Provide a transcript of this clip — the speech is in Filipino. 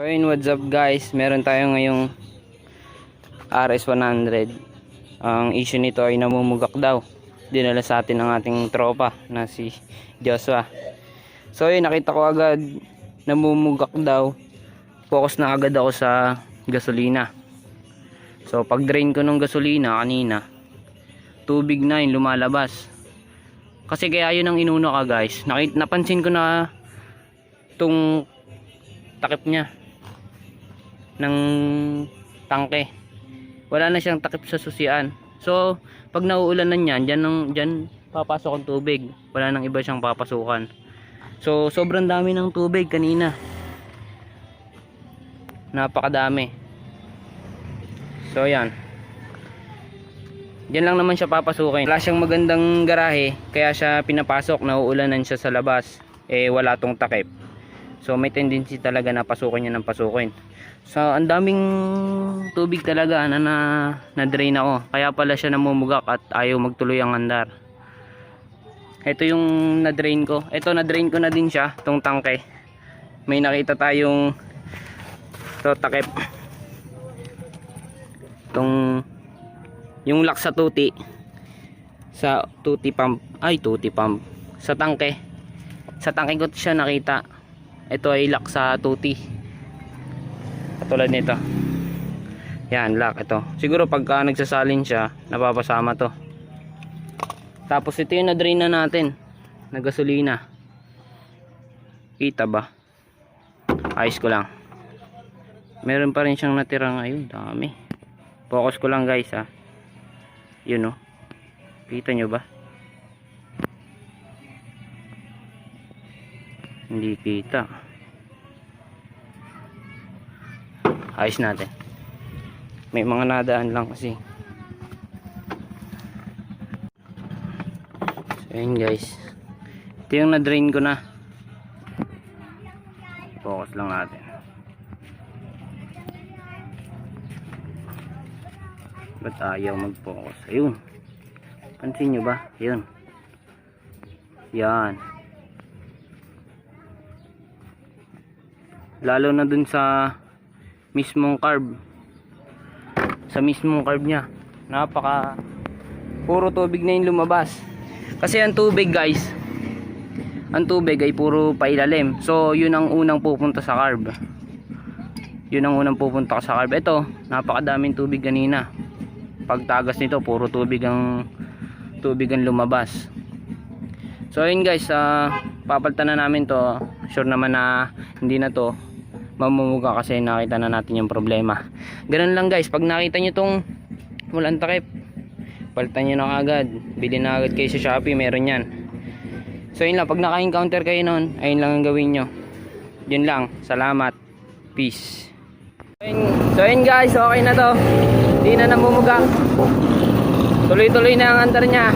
So yun, what's up guys? Meron tayo ngayong RS100. Ang issue nito ay namumugak daw. Dinala sa atin ng ating tropa na si Joshua. So yun, nakita ko agad namumugak daw. Focus na agad ako sa gasolina. So pag drain ko ng gasolina kanina, tubig na yung lumalabas. Kasi kaya yun ang inuno ka guys. Nakit napansin ko na tung takip niya ng tangke. Wala na siyang takip sa susian. So, pag nauulan na niyan, diyan nang diyan papasok ang tubig. Wala nang iba siyang papasukan. So, sobrang dami ng tubig kanina. Napakadami. So, yan. Diyan lang naman siya papasukin. Wala siyang magandang garahe, kaya siya pinapasok, nauulanan siya sa labas. Eh, wala tong takip. So may tendency talaga na pasukin niya ng pasukin. So ang daming tubig talaga na na, na drain ako. Kaya pala siya namumugak at ayaw magtuloy ang andar. Ito yung na drain ko. Ito na drain ko na din siya, tong tangke. May nakita tayong to takip. Tong yung lock sa tuti sa tuti pump ay tuti pump sa tangke sa tangke ko siya nakita ito ay lock sa tuti. Katulad nito. Yan lock ito. Siguro pagka nagsasalin siya napapasama to. Tapos ito yung na-drain na natin. Na gasolina kita ba? Ayos ko lang. Meron pa rin siyang natira ngayon. Dami. Focus ko lang guys ha. Yun oh. Kita nyo ba hindi kita. Ayos natin. May mga nadaan lang kasi. So yun guys. Ito yung na-drain ko na. Focus lang natin. Ba't ayaw mag-focus? Ayun. Pansin nyo ba? Yun yan lalo na dun sa mismong carb. Sa mismong carb nya napaka puro tubig na yung lumabas. Kasi ang tubig guys ang tubig ay puro pailalim. So yun ang unang pupunta sa carb. Yun ang unang pupunta sa carb. Ito napakadaming tubig kanina. Pagtagas nito puro tubig ang tubig ang lumabas. So yun guys uh, papalitan na namin to. Sure naman na hindi na to mamumuga kasi nakita na natin yung problema. Ganun lang guys. Pag nakita nyo tong walang takip palitan nyo na agad bilhin na agad kayo sa Shopee meron yan. So yun lang. Pag naka-encounter kayo nun ayun lang ang gawin nyo. Yun lang. Salamat. Peace. So yun, guys. Okay na to. Hindi na namumuga. Tuloy tuloy na ang andar nya